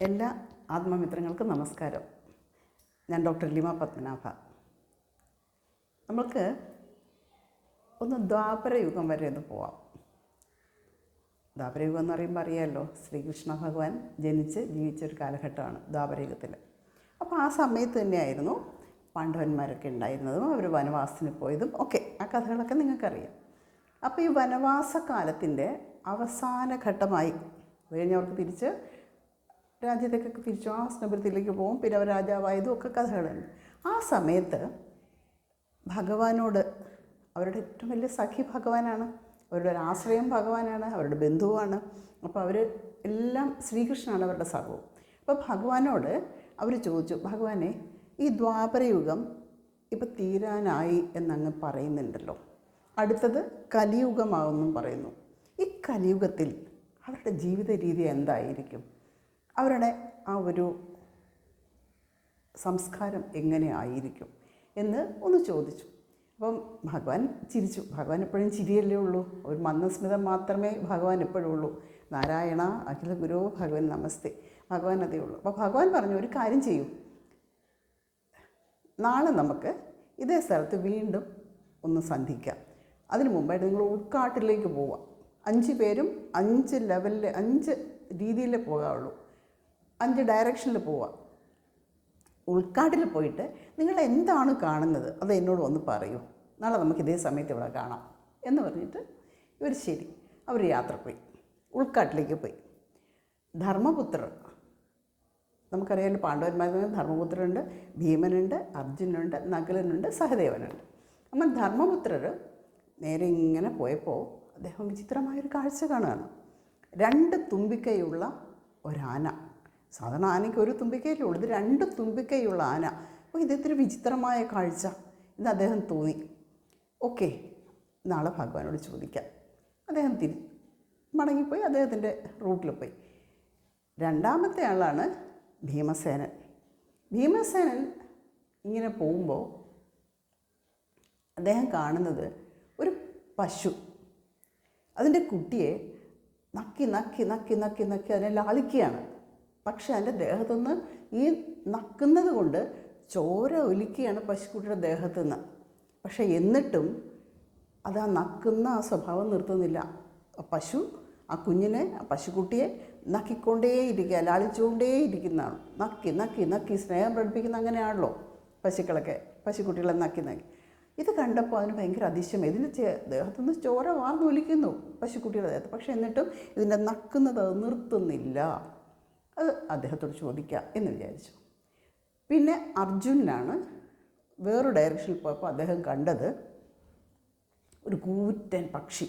എല്ലാ ആത്മമിത്രങ്ങൾക്കും നമസ്കാരം. ഞാൻ ഡോക്ടർ ലിമ പത്മനാഭ. നമ്മൾക്ക് ഒന്ന് ദ്വാപര യുഗം വരെ ഒന്ന് പോവാം. ദ്വാപരയുഗം എന്ന് പറയുമ്പോൾ അറിയാമല്ലോ ശ്രീകൃഷ്ണ ഭഗവാൻ ജനിച്ച് ജീവിച്ച ഒരു കാലഘട്ടമാണ് ദ്വാപരയുഗത്തിൽ അപ്പോൾ ആ സമയത്ത് തന്നെയായിരുന്നു പാണ്ഡവന്മാരൊക്കെ ഉണ്ടായിരുന്നതും അവർ വനവാസത്തിന് പോയതും ഒക്കെ. ആ കഥകളൊക്കെ നിങ്ങൾക്കറിയാം. അപ്പോൾ ഈ വനവാസ കാലത്തിന്റെ അവസാന ഘട്ടമായി കഴിഞ്ഞവർക്ക് കഴിഞ്ഞ് തിരിച്ച് രാജ്യത്തേക്കൊക്കെ തിരിച്ചു ആ സ്നപുരത്തിലേക്ക് പോകും. പിന്നെ അവർ രാജാവായതും ഒക്കെ കഥകളുണ്ട് ആ സമയത്ത് ഭഗവാനോട് അവരുടെ ഏറ്റവും വലിയ സഖി ഭഗവാനാണ്. അവരുടെ ഒരു ആശ്രയം ഭഗവാനാണ്. അവരുടെ ബന്ധുവാണ്. അപ്പോൾ അവർ എല്ലാം ശ്രീകൃഷ്ണനാണ് അവരുടെ സർവവും അപ്പോൾ ഭഗവാനോട് അവർ ചോദിച്ചു ഭഗവാനെ ഈ ദ്വാപരയുഗം ഇപ്പോൾ തീരാനായി എന്നങ്ങ് പറയുന്നുണ്ടല്ലോ. അടുത്തത് കലിയുഗമാകുമെന്നും പറയുന്നു. ഈ കലിയുഗത്തിൽ അവരുടെ ജീവിത രീതി എന്തായിരിക്കും? അവരുടെ ആ ഒരു സംസ്കാരം എങ്ങനെ ആയിരിക്കും എന്ന് ഒന്ന് ചോദിച്ചു. അപ്പം ഭഗവാൻ ചിരിച്ചു. ഭഗവാൻ എപ്പോഴും ചിരിയല്ലേ ഉള്ളൂ. ഒരു മന്ദസ്മിതം മാത്രമേ ഭഗവാൻ എപ്പോഴും ഉള്ളൂ. നാരായണ അഖില ഗുരു ഭഗവാൻ നമസ്തേ. ഭഗവാൻ അതേ ഉള്ളൂ. അപ്പോൾ ഭഗവാൻ പറഞ്ഞു ഒരു കാര്യം ചെയ്യൂ. നാളെ നമുക്ക് ഇതേ സ്ഥലത്ത് വീണ്ടും ഒന്ന് സന്ധിക്കാം. അതിനു മുമ്പായിട്ട് നിങ്ങൾ ഉൾക്കാട്ടിലേക്ക് പോവാം. അഞ്ച് പേരും അഞ്ച് ലെവലിൽ അഞ്ച് രീതിയിലേ പോകാവുള്ളൂ. അഞ്ച് ഡയറക്ഷനിൽ പോവാം. ഉൾക്കാട്ടിൽ പോയിട്ട് നിങ്ങൾ എന്താണ് കാണുന്നത്? അത് എന്നോട് ഒന്ന് പറയൂ. നാളെ നമുക്ക് ഇതേ സമയത്ത് ഇവിടെ കാണാം. എന്ന് പറഞ്ഞിട്ട് ഇവർ ശരി. അവർ യാത്ര പോയി. ഉൾക്കാട്ടിലേക്ക് പോയി. ധർമ്മപുത്രർ. നമുക്കറിയാമല്ലോ പാണ്ഡവന്മാർ ധർമ്മപുത്രനുണ്ട് ഭീമനുണ്ട് അർജുനുണ്ട് നകുലനുണ്ട് സഹദേവനുണ്ട്. അപ്പം ധർമ്മപുത്രർ നേരെ ഇങ്ങനെ പോയപ്പോൾ അദ്ദേഹം വിചിത്രമായൊരു കാഴ്ച കാണുകയാണ്. രണ്ട് തുമ്പിക്കൈയുള്ള ഒരാന. സാധാരണ ആനയ്ക്ക് ഒരു തുമ്പിക്കൈയല്ലേ ഉള്ളൂ. ഇത് രണ്ട് തുമ്പിക്കൈയുള്ള ആന. അപ്പോൾ ഇതൊരു വിചിത്രമായ കാഴ്ച. എന്ന് അദ്ദേഹം തോന്നി. ഓക്കെ. നാളെ ഭഗവാനോട് ചോദിക്കാം. അദ്ദേഹം തിരി മടങ്ങിപ്പോയി അദ്ദേഹത്തിന്റെ റൂട്ടിൽ പോയി. രണ്ടാമത്തെ ആളാണ് ഭീമസേനൻ. ഭീമസേനൻ ഇങ്ങനെ പോകുമ്പോൾ അദ്ദേഹം കാണുന്നത് ഒരു പശു. അതിന്റെ കുട്ടിയെ നക്കി നക്കി നക്കി നക്കി നക്കി അതിനെ ലാളിക്കുകയാണ്. പക്ഷെ അതിന്റെ ദേഹത്തുനിന്ന് ഈ നക്കുന്നത് കൊണ്ട് ചോര ഒലിക്കുകയാണ് പശുക്കുട്ടിയുടെ ദേഹത്തുനിന്ന്. പക്ഷെ എന്നിട്ടും അത് ആ നക്കുന്ന ആ സ്വഭാവം നിർത്തുന്നില്ല. പശു ആ കുഞ്ഞിനെ ആ പശുക്കുട്ടിയെ നക്കിക്കൊണ്ടേയിരിക്കുക ലാളിച്ചുകൊണ്ടേയിരിക്കുന്നതാണ്. നക്കി നക്കി നക്കി സ്നേഹം പ്രകടിപ്പിക്കുന്ന അങ്ങനെയാണല്ലോ പശുക്കളൊക്കെ പശുക്കുട്ടികളെ നക്കി നക്കി. ഇത് കണ്ടപ്പോൾ അതിന് ഭയങ്കര അതിശയം. ഇതിന് ദേഹത്തു ദേഹത്തുനിന്ന് ചോര വാർന്നൊലിക്കുന്നു പശുക്കുട്ടിയുടെ ദേഹത്ത്. പക്ഷേ എന്നിട്ടും ഇതിന്റെ നക്കുന്നത് നിർത്തുന്നില്ല. അത് അദ്ദേഹത്തോട് ചോദിക്കുക എന്ന് വിചാരിച്ചു. പിന്നെ അർജുനാണ് വേറൊരു ഡയറക്ഷനിൽ പോയപ്പോൾ അദ്ദേഹം കണ്ടത് ഒരു കൂറ്റൻ പക്ഷി.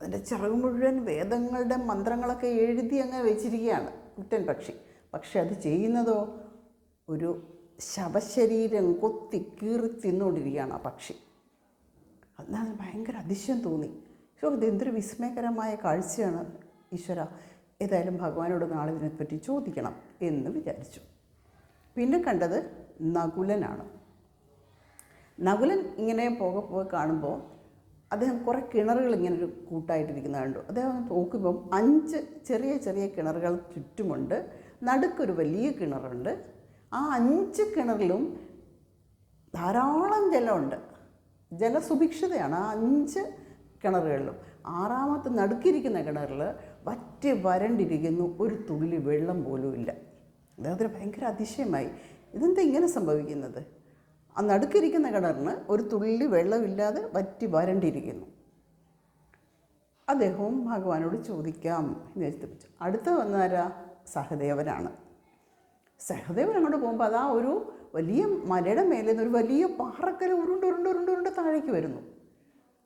അതിന്റെ ചിറക് മുഴുവൻ വേദങ്ങളുടെ മന്ത്രങ്ങളൊക്കെ എഴുതി അങ്ങനെ വെച്ചിരിക്കുകയാണ് കുറ്റൻ പക്ഷി. പക്ഷെ അത് ചെയ്യുന്നതോ? ഒരു ശവശരീരം കൊത്തി കീറി തിന്നുകൊണ്ടിരിക്കുകയാണ് ആ പക്ഷി. അതിനാൽ ഭയങ്കര അതിശയം തോന്നി. പക്ഷേ ഇത് എന്തൊരു വിസ്മയകരമായ കാഴ്ചയാണ് ഈശ്വര. ഏതായാലും ഭഗവാനോട് നാളെ ഇതിനെപ്പറ്റി ചോദിക്കണം എന്ന് വിചാരിച്ചു. പിന്നെ കണ്ടത് നകുലനാണ്. നകുലൻ ഇങ്ങനെ പോകെ പോയി കാണുമ്പോൾ അദ്ദേഹം കുറേ കിണറുകൾ ഇങ്ങനെ ഒരു കൂട്ടായിട്ടിരിക്കുന്നത് കണ്ടു. അദ്ദേഹം നോക്കുമ്പം അഞ്ച് ചെറിയ ചെറിയ കിണറുകൾ ചുറ്റുമുണ്ട്. നടുക്കൊരു വലിയ കിണറുണ്ട്. ആ അഞ്ച് കിണറിലും ധാരാളം ജലമുണ്ട്. ജലസുഭിക്ഷതയാണ് ആ അഞ്ച് കിണറുകളിലും. ആറാമത്തെ നടുക്കിരിക്കുന്ന കിണറിൽ വറ്റി വരണ്ടിരിക്കുന്നു ഒരു തുള്ളി വെള്ളം പോലും ഇല്ല. അദ്ദേഹത്തിന് ഭയങ്കര അതിശയമായി. ഇതെന്താ ഇങ്ങനെ സംഭവിക്കുന്നത്? ആ നടുക്കിരിക്കുന്ന കിണറിന് ഒരു തുള്ളി വെള്ളമില്ലാതെ വറ്റി വരണ്ടിരിക്കുന്നു. അദ്ദേഹവും ഭഗവാനോട് ചോദിക്കാം എന്ന് വെച്ചിട്ട് അടുത്ത വന്നാരാ സഹദേവനാണ്. സഹദേവൻ അങ്ങോട്ട് പോകുമ്പോൾ അതാ ഒരു വലിയ മലയുടെ മേലെ നിന്ന് ഒരു വലിയ പാറക്കല ഉരുണ്ട് ഉരുണ്ട് ഉരുണ്ട് ഉരുണ്ട് താഴേക്ക് വരുന്നു.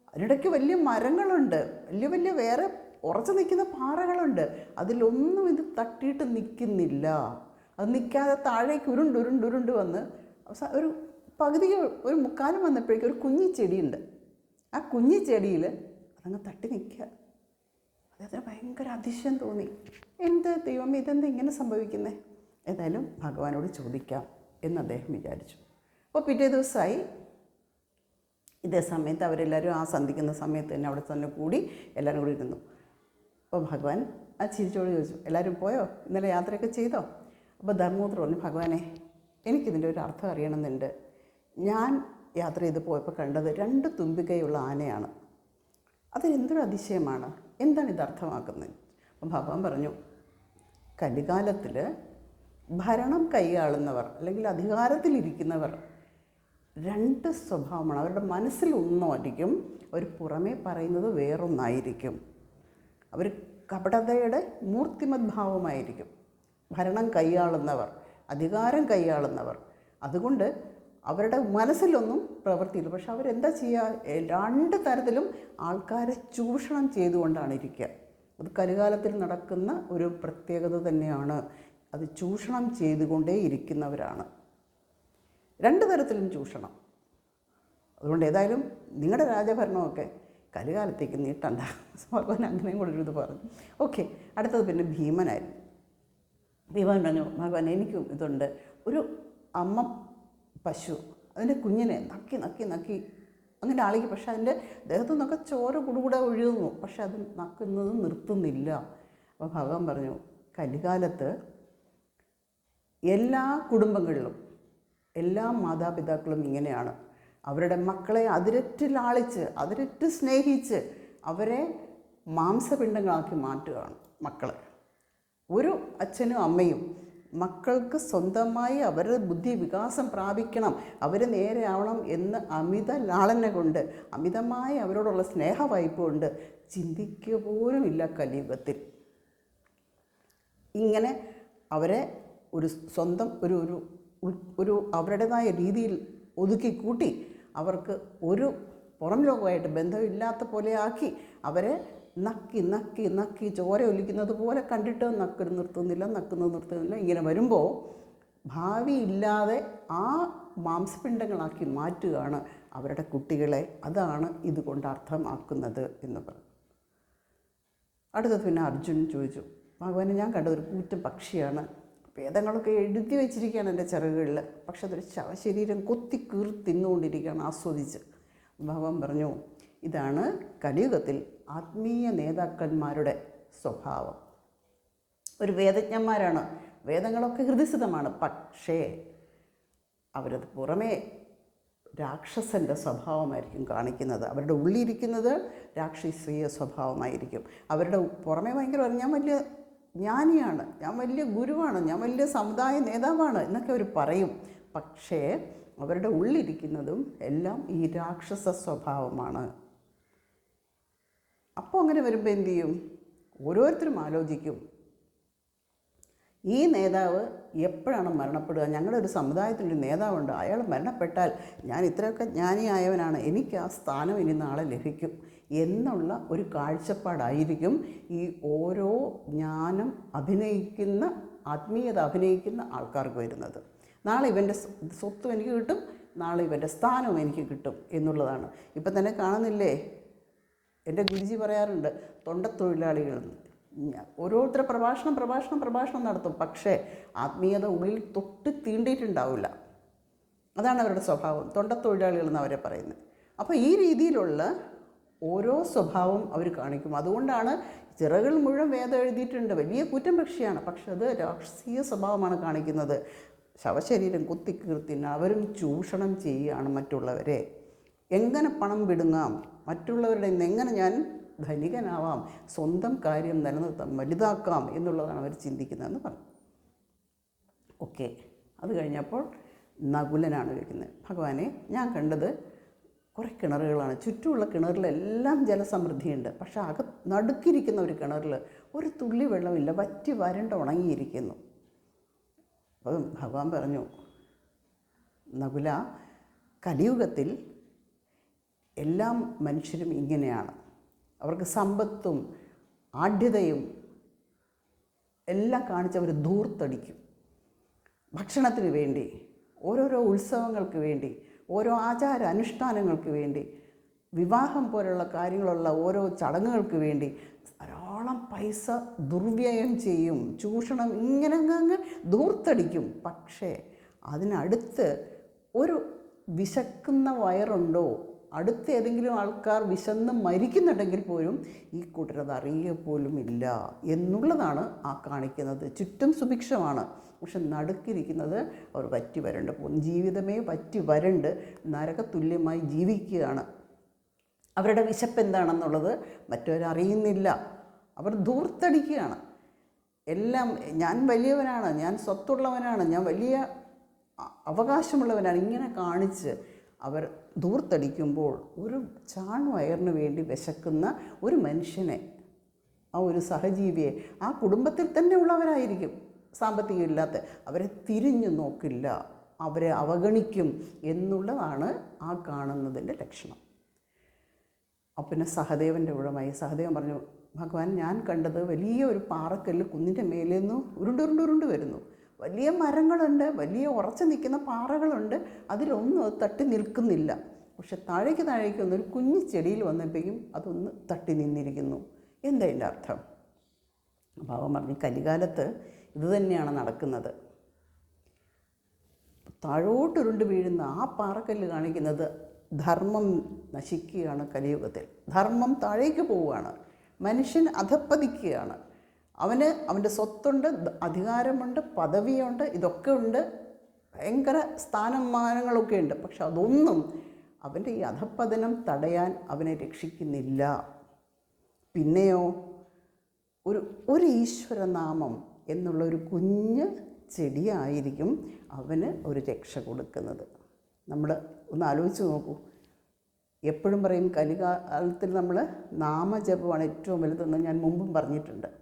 അതിനിടയ്ക്ക് വലിയ മരങ്ങളുണ്ട്. വലിയ വലിയ വേറെ ഉറച്ചു നിൽക്കുന്ന പാറകളുണ്ട്. അതിലൊന്നും ഇത് തട്ടിയിട്ട് നിൽക്കുന്നില്ല. അത് നിൽക്കാതെ താഴേക്ക് ഉരുണ്ട് ഉരുണ്ട് ഉരുണ്ട് വന്ന് ഒരു പകുതി ഒരു മുക്കാലം വന്നപ്പോഴേക്കും ഒരു കുഞ്ഞി ചെടിയുണ്ട്. ആ കുഞ്ഞി ചെടിയിൽ അതങ്ങ് തട്ടി നിൽക്കുക. അദ്ദേഹത്തിന് ഭയങ്കര അതിശയം തോന്നി. എന്ത് ദൈവം ഇതെന്ത് ഇങ്ങനെ സംഭവിക്കുന്നത് ഏതായാലും ഭഗവാനോട് ചോദിക്കാം എന്ന് അദ്ദേഹം വിചാരിച്ചു. അപ്പോൾ പിറ്റേ ദിവസമായി ഇതേ സമയത്ത് അവരെല്ലാവരും ആ സന്ധിക്കുന്ന സമയത്ത് തന്നെ അവിടെ തന്നെ കൂടി എല്ലാവരും കൂടി ഇരുന്നു. അപ്പോൾ ഭഗവാൻ ആ ചിരിച്ചോട് ചോദിച്ചു എല്ലാവരും പോയോ? ഇന്നലെ യാത്രയൊക്കെ ചെയ്തോ? അപ്പോൾ ധർമ്മപുത്ര പറഞ്ഞു ഭഗവാനെ എനിക്കിതിന്റെ ഒരു അർത്ഥം അറിയണമെന്നുണ്ട്. ഞാൻ യാത്ര ചെയ്ത് പോയപ്പോൾ കണ്ടത് രണ്ട് തുമ്പികയുള്ള ആനയാണ്. അത് എന്തൊരു അതിശയമാണ്? എന്താണ് ഇത് അർത്ഥമാക്കുന്നത്? അപ്പം ഭഗവാൻ പറഞ്ഞു കലികാലത്തിൽ ഭരണം കൈയാളുന്നവർ അല്ലെങ്കിൽ അധികാരത്തിലിരിക്കുന്നവർ രണ്ട് സ്വഭാവമാണ്. അവരുടെ മനസ്സിൽ ഒന്നായിരിക്കും അവർ പുറമേ പറയുന്നത് വേറൊന്നായിരിക്കും. അവർ കപടതയുടെ മൂർത്തിമദ്ഭാവമായിരിക്കും. ഭരണം കൈയാളുന്നവർ അധികാരം കൈയാളുന്നവർ. അതുകൊണ്ട് അവരുടെ മനസ്സിലൊന്നും പ്രവർത്തിയില്ല പക്ഷെ അവരെന്താ ചെയ്യുക രണ്ട് തരത്തിലും ആൾക്കാരെ ചൂഷണം ചെയ്തുകൊണ്ടാണ് ഇരിക്കുക. അത് കലികാലത്തിൽ നടക്കുന്ന ഒരു പ്രത്യേകത തന്നെയാണ് അത് ചൂഷണം ചെയ്തുകൊണ്ടേ ഇരിക്കുന്നവരാണ്. രണ്ട് തരത്തിലും ചൂഷണം. അതുകൊണ്ട് ഏതായാലും നിങ്ങളുടെ രാജഭരണമൊക്കെ കലികാലത്തേക്ക് നീട്ടണ്ട. ഭഗവാൻ അങ്ങനെയും കൂടെ ഒരു ഇത് പറഞ്ഞു. ഓക്കെ അടുത്തത് പിന്നെ ഭീമനായിരുന്നു. ഭീമൻ പറഞ്ഞു ഭഗവാൻ എനിക്കും ഇതുണ്ട്. ഒരു അമ്മ പശു അതിന്റെ കുഞ്ഞിനെ നക്കി നക്കി നക്കി അങ്ങനെ ആളിക്ക് പക്ഷേ അതിന്റെ ദേഹത്തു നിന്നൊക്കെ ചോര കുടുകൂടെ ഒഴുകുന്നു. പക്ഷെ അത് നക്കുന്നത് നിർത്തുന്നില്ല. അപ്പോൾ ഭഗവാൻ പറഞ്ഞു കലികാലത്ത് എല്ലാ കുടുംബങ്ങളിലും എല്ലാ മാതാപിതാക്കളും ഇങ്ങനെയാണ്. അവരുടെ മക്കളെ അതിരറ്റ് ലാളിച്ച് അതിരറ്റ് സ്നേഹിച്ച് അവരെ മാംസപിണ്ഡങ്ങളാക്കി മാറ്റുകയാണ് മക്കളെ. ഒരു അച്ഛനും അമ്മയും മക്കൾക്ക് സ്വന്തമായി അവരുടെ ബുദ്ധി വികാസം പ്രാപിക്കണം അവർ നേരെ ആവണം എന്ന് അമിത ലാളന കൊണ്ട് അമിതമായി അവരോടുള്ള സ്നേഹവായ്പ കൊണ്ട് ചിന്തിക്കുക പോലുമില്ല കലിയുഗത്തിൽ. ഇങ്ങനെ അവരെ ഒരു സ്വന്തം ഒരു ഒരു ഒരു അവരുടേതായ രീതിയിൽ ഒതുക്കി കൂട്ടി അവർക്ക് ഒരു പുറം ലോകമായിട്ട് ബന്ധമില്ലാത്ത പോലെ ആക്കി അവരെ നക്കി നക്കി നക്കി ചോര ഒലിക്കുന്നത് പോലെ കണ്ടിട്ട് നക്ക് നിർത്തുന്നില്ല നക്കുന്നത് നിർത്തുന്നില്ല. ഇങ്ങനെ വരുമ്പോൾ ഭാവി ഇല്ലാതെ ആ മാംസപിണ്ഡങ്ങളാക്കി മാറ്റുകയാണ് അവരുടെ കുട്ടികളെ. അതാണ് ഇതുകൊണ്ട് അർത്ഥമാക്കുന്നത് എന്ന് പറഞ്ഞു. അടുത്തത് പിന്നെ അർജുൻ ചോദിച്ചു ഭഗവാനെ ഞാൻ കണ്ടത് ഒരു കൂറ്റൻ പക്ഷിയാണ്. വേദങ്ങളൊക്കെ എഴുതി വെച്ചിരിക്കുകയാണ് എന്റെ ചിറകുകളിൽ. പക്ഷെ അതൊരു ശവശരീരം കൊത്തി കീറി തിന്നുകൊണ്ടിരിക്കുകയാണ് ആസ്വദിച്ച്. ഭഗവാൻ പറഞ്ഞു ഇതാണ് കലിയുഗത്തിൽ ആത്മീയ നേതാക്കന്മാരുടെ സ്വഭാവം. ഒരു വേദജ്ഞന്മാരാണ്. വേദങ്ങളൊക്കെ ഹൃദയസിതമാണ് പക്ഷേ അവരത് പുറമേ രാക്ഷസന്റെ സ്വഭാവമായിരിക്കും കാണിക്കുന്നത്. അവരുടെ ഉള്ളിലിരിക്കുന്നത് രാക്ഷസീയ സ്വഭാവമായിരിക്കും. അവരുടെ പുറമേ ഭയങ്കര ഞാൻ വലിയ ജ്ഞാനിയാണ്. ഞാൻ വലിയ ഗുരുവാണ്. ഞാൻ വലിയ സമുദായ നേതാവാണ് എന്നൊക്കെ അവർ പറയും. പക്ഷേ അവരുടെ ഉള്ളിരിക്കുന്നതും എല്ലാം ഈ രാക്ഷസ സ്വഭാവമാണ്. അപ്പോൾ അങ്ങനെ വരുമ്പോൾ എന്തു ചെയ്യും? ഓരോരുത്തരും ആലോചിക്കും. ഈ നേതാവ് എപ്പോഴാണ് മരണപ്പെടുക? ഞങ്ങളുടെ ഒരു സമുദായത്തിലൊരു നേതാവുണ്ട്. അയാൾ മരണപ്പെട്ടാൽ ഞാൻ ഇത്രയൊക്കെ ജ്ഞാനിയായവനാണ്. എനിക്ക് ആ സ്ഥാനം ഇനി നാളെ ലഭിക്കും. എന്നുള്ള ഒരു കാഴ്ചപ്പാടായിരിക്കും ഈ ഓരോ ജ്ഞാനം അഭിനയിക്കുന്ന ആത്മീയത അഭിനയിക്കുന്ന ആൾക്കാർക്ക് വരുന്നത്. നാളെ ഇവന്റെ സ്വ- സ്വത്തും എനിക്ക് കിട്ടും നാളെ ഇവന്റെ സ്ഥാനവും എനിക്ക് കിട്ടും എന്നുള്ളതാണ്. ഇപ്പം തന്നെ കാണുന്നില്ലേ? എന്റെ ഗുരുജി പറയാറുണ്ട് തൊണ്ടത്തൊഴിലാളികൾ ഓരോരുത്തരുടെ പ്രഭാഷണം പ്രഭാഷണം പ്രഭാഷണം നടത്തും. പക്ഷേ ആത്മീയത ഉള്ളിൽ തൊട്ട് തീണ്ടിയിട്ടുണ്ടാവില്ല. അതാണ് അവരുടെ സ്വഭാവം. തൊണ്ടത്തൊഴിലാളികൾ എന്ന് അവരെ പറയുന്നത്. അപ്പോൾ ഈ രീതിയിലുള്ള ഓരോ സ്വഭാവം അവർ കാണിക്കും. അതുകൊണ്ടാണ് ചിറകൾ മുഴുവൻ വേദം എഴുതിയിട്ടുണ്ട്. വലിയ കുറ്റം പക്ഷിയാണ്. പക്ഷെ അത് രാഷ്ട്രീയ സ്വഭാവമാണ് കാണിക്കുന്നത്. ശവശരീരം കുത്തിക്കീർത്തിന് അവരും ചൂഷണം ചെയ്യുകയാണ് മറ്റുള്ളവരെ. എങ്ങനെ പണം വിടുങ്ങാം? മറ്റുള്ളവരുടെ എങ്ങനെ ഞാൻ ധനികനാവാം? സ്വന്തം കാര്യം നിലനിർത്താം വലുതാക്കാം എന്നുള്ളതാണ് അവർ ചിന്തിക്കുന്നതെന്ന് പറഞ്ഞു. ഓക്കെ. അത് കഴിഞ്ഞപ്പോൾ നകുലനാണ് ചോദിക്കുന്നത് ഭഗവാനെ ഞാൻ കണ്ടത് കുറേ കിണറുകളാണ്. ചുറ്റുമുള്ള കിണറിലെല്ലാം ജലസമൃദ്ധിയുണ്ട്. പക്ഷേ അക നടുക്കിരിക്കുന്ന ഒരു കിണറിൽ ഒരു തുള്ളി വെള്ളമില്ല. വറ്റി വരണ്ട് ഉണങ്ങിയിരിക്കുന്നു. അപ്പം ഭഗവാൻ പറഞ്ഞു നകുല കലിയുഗത്തിൽ എല്ലാം മനുഷ്യരും ഇങ്ങനെയാണ്. അവർക്ക് സമ്പത്തും ആഢ്യതയും എല്ലാം കാണിച്ച് അവർ ധൂർത്തടിക്കും. ഭക്ഷണത്തിന് വേണ്ടി ഓരോരോ ഉത്സവങ്ങൾക്ക് വേണ്ടി ഓരോ ആചാര അനുഷ്ഠാനങ്ങൾക്ക് വേണ്ടി വിവാഹം പോലുള്ള കാര്യങ്ങളുള്ള ഓരോ ചടങ്ങുകൾക്ക് വേണ്ടി ധാരാളം പൈസ ദുർവ്യയം ചെയ്യും ചൂഷണം ഇങ്ങനെ അങ്ങ് ദൂർത്തടിക്കും പക്ഷേ അതിനടുത്ത് ഒരു വിശക്കുന്ന വയറുണ്ടോ? അടുത്ത ഏതെങ്കിലും ആൾക്കാർ വിശന്ന് മരിക്കുന്നുണ്ടെങ്കിൽ പോലും ഈ കൂട്ടരത് അറിയുക പോലും ഇല്ല എന്നുള്ളതാണ് ആ കാണിക്കുന്നത്. ചുറ്റും സുഭിക്ഷമാണ്. പക്ഷെ നടുക്കിരിക്കുന്നത് അവർ പറ്റി വരണ്ട്. ജീവിതമേ പറ്റി വരണ്ട്. നരകതുല്യമായി ജീവിക്കുകയാണ്. അവരുടെ വിശപ്പ് എന്താണെന്നുള്ളത് മറ്റവരറിയുന്നില്ല. അവർ ധൂർത്തടിക്കുകയാണ്. എല്ലാം ഞാൻ വലിയവനാണ് ഞാൻ സ്വത്തുള്ളവനാണ് ഞാൻ വലിയ അവകാശമുള്ളവനാണ്. ഇങ്ങനെ കാണിച്ച് അവർ ധൂർത്തടിക്കുമ്പോൾ ഒരു ചാൺ വയറിന് വേണ്ടി വിശക്കുന്ന ഒരു മനുഷ്യനെ ആ ഒരു സഹജീവിയെ ആ കുടുംബത്തിൽ തന്നെ ഉള്ളവരായിരിക്കും. സാമ്പത്തികം ഇല്ലാത്ത അവരെ തിരിഞ്ഞു നോക്കില്ല അവരെ അവഗണിക്കും എന്നുള്ളതാണ് ആ കാണുന്നതിന്റെ ലക്ഷണം. അപ്പം പിന്നെ സഹദേവന്റെ ഉഴമായി സഹദേവൻ പറഞ്ഞു ഭഗവാൻ ഞാൻ കണ്ടത് വലിയ ഒരു പാറക്കല്ല് കുന്നിന്റെ മേലെ നിന്ന് ഉരുണ്ടുരുണ്ട് ഉരുണ്ട് വരുന്നു. വലിയ മരങ്ങളുണ്ട് വലിയ ഉറച്ചു നിൽക്കുന്ന പാറകളുണ്ട്. അതിലൊന്നും അത് തട്ടി നിൽക്കുന്നില്ല. പക്ഷെ താഴേക്ക് താഴേക്ക് വന്നൊരു കുഞ്ഞു ചെടിയിൽ വന്നപ്പോഴേക്കും അതൊന്ന് തട്ടി നിന്നിരിക്കുന്നു. എന്താ എന്റെ അർത്ഥം? അപ്പോൾ അവൻ പറഞ്ഞു കലികാലത്ത് ഇത് തന്നെയാണ് നടക്കുന്നത്. താഴോട്ടുരുണ്ട് വീഴുന്ന ആ പാറക്കല്ല് കാണിക്കുന്നത് ധർമ്മം നശിക്കുകയാണ് കലിയുഗത്തിൽ. ധർമ്മം താഴേക്ക് പോവുകയാണ്. മനുഷ്യൻ അധപ്പതിക്കുകയാണ്. അവന് അവന്റെ സ്വത്തുണ്ട് അധികാരമുണ്ട് പദവിയുണ്ട് ഇതൊക്കെ ഉണ്ട്. ഭയങ്കര സ്ഥാനമാനങ്ങളൊക്കെ ഉണ്ട്. പക്ഷെ അതൊന്നും അവന്റെ ഈ അധപ്പതനം തടയാൻ അവനെ രക്ഷിക്കുന്നില്ല. പിന്നെയോ ഒരു ഒരു ഈശ്വരനാമം എന്നുള്ള ഒരു കുഞ്ഞ് ചെടിയായിരിക്കും അവന് ഒരു രക്ഷ കൊടുക്കുന്നത്. നമ്മൾ ഒന്ന് ആലോചിച്ച് നോക്കൂ. എപ്പോഴും പറയും കലികാലത്തിൽ നമ്മൾ നാമജപമാണ് ഏറ്റവും വലുതെന്ന് ഞാൻ മുമ്പും പറഞ്ഞിട്ടുണ്ട്.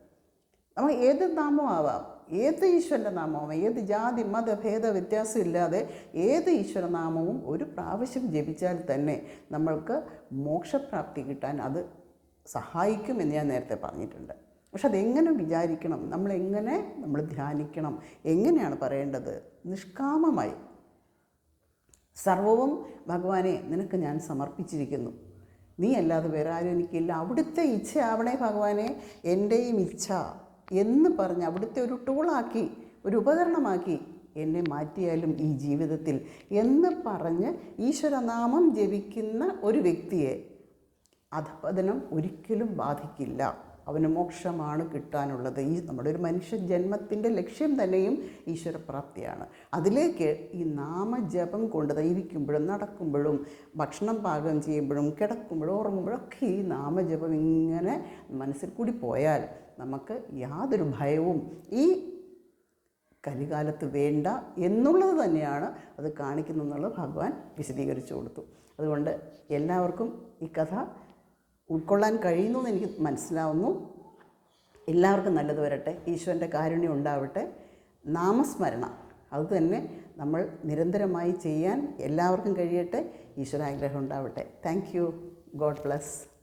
നമ്മൾ ഏത് നാമം ആവാം ഏത് ഈശ്വരന്റെ നാമവും ഏത് ജാതി മത ഭേദ വ്യത്യാസം ഇല്ലാതെ ഏത് ഈശ്വരനാമവും ഒരു പ്രാവശ്യം ജപിച്ചാൽ തന്നെ നമ്മൾക്ക് മോക്ഷപ്രാപ്തി കിട്ടാൻ അത് സഹായിക്കുമെന്ന് ഞാൻ നേരത്തെ പറഞ്ഞിട്ടുണ്ട്. പക്ഷെ അതെങ്ങനെ വിചാരിക്കണം? നമ്മളെങ്ങനെ നമ്മൾ ധ്യാനിക്കണം? എങ്ങനെയാണ് പറയേണ്ടത്? നിഷ്കാമമായി. സർവവും ഭഗവാനെ നിനക്ക് ഞാൻ സമർപ്പിച്ചിരിക്കുന്നു. നീ അല്ലാതെ വേറെ ആരും എനിക്കില്ല. അവിടുത്തെ ഇച്ഛയാവണേ ഭഗവാനെ. എന്റെയും ഇച്ഛ. എന്ന് പറഞ്ഞ് അവിടുത്തെ ഒരു ടൂളാക്കി ഒരു ഉപകരണമാക്കി എന്നെ മാറ്റിയാലും ഈ ജീവിതത്തിൽ എന്ന് പറഞ്ഞ് ഈശ്വരനാമം ജപിക്കുന്ന ഒരു വ്യക്തിയെ അധപതനം ഒരിക്കലും ബാധിക്കില്ല. അവന് മോക്ഷമാണ് കിട്ടാനുള്ളത്. ഈ നമ്മുടെ ഒരു മനുഷ്യ ജന്മത്തിന്റെ ലക്ഷ്യം തന്നെയും ഈശ്വരപ്രാപ്തിയാണ്. അതിലേക്ക് ഈ നാമജപം കൊണ്ട് ഇരിക്കുമ്പോഴും നടക്കുമ്പോഴും ഭക്ഷണം പാകം ചെയ്യുമ്പോഴും കിടക്കുമ്പോഴും ഉറങ്ങുമ്പോഴും ഒക്കെ ഈ നാമജപം ഇങ്ങനെ മനസ്സിൽ കൂടി പോയാൽ നമുക്ക് യാതൊരു ഭയവും ഈ കലികാലത്ത് വേണ്ട എന്നുള്ളത് തന്നെയാണ് അത് കാണിക്കുന്നതെന്നുള്ളത് ഭഗവാൻ വിശദീകരിച്ചു കൊടുത്തു. അതുകൊണ്ട് എല്ലാവർക്കും ഈ കഥ ഉൾക്കൊള്ളാൻ കഴിയുന്നു എന്ന് എനിക്ക് മനസ്സിലാവുന്നു. എല്ലാവർക്കും നല്ലത് വരട്ടെ. ഈശ്വരന്റെ കാരുണ്യം ഉണ്ടാവട്ടെ. നാമസ്മരണ. അതുതന്നെ നമ്മൾ നിരന്തരമായി ചെയ്യാൻ എല്ലാവർക്കും കഴിയട്ടെ. ഈശ്വരാഗ്രഹം ഉണ്ടാവട്ടെ. Thank you. God bless.